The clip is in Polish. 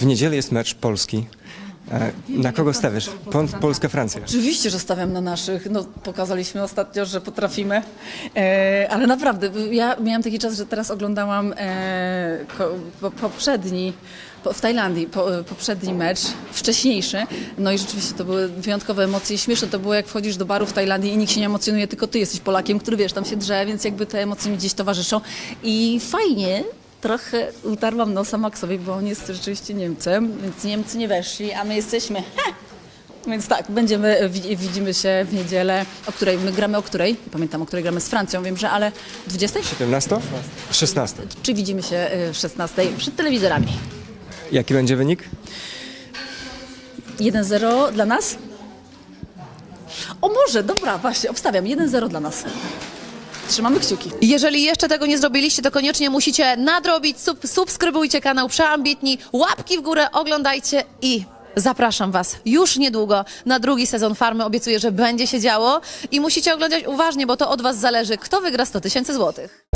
W niedzielę jest mecz Polski. E, Na kogo stawiasz? Pol- Polska, Francja. Oczywiście, że stawiam na naszych. No, pokazaliśmy ostatnio, że potrafimy. E, ale naprawdę, ja miałam taki czas, że teraz oglądałam e, ko, po, poprzedni, po, w Tajlandii, po, poprzedni mecz, wcześniejszy. No i rzeczywiście to były wyjątkowe emocje i śmieszne. To było jak wchodzisz do baru w Tajlandii i nikt się nie emocjonuje, tylko ty jesteś Polakiem, który wiesz, tam się drze, więc jakby te emocje mi gdzieś towarzyszą. I fajnie, trochę utarłam nosa Maxowi, bo on jest rzeczywiście Niemcem, więc Niemcy nie weszli, a my jesteśmy. Więc tak, będziemy, wi- widzimy się w niedzielę, o której my gramy, o której? Nie Pamiętam, o której gramy z Francją, wiem, że ale 20? 17? 16. Czy widzimy się y, w 16 przed telewizorami? Jaki będzie wynik? 1-0 dla nas? O może, dobra, właśnie, obstawiam, 1-0 dla nas. Trzymamy kciuki. Jeżeli jeszcze tego nie zrobiliście, to koniecznie musicie nadrobić, sub, subskrybujcie kanał Przeambitni, łapki w górę, oglądajcie i zapraszam Was już niedługo na drugi sezon Farmy. Obiecuję, że będzie się działo i musicie oglądać uważnie, bo to od Was zależy, kto wygra 100 tysięcy złotych.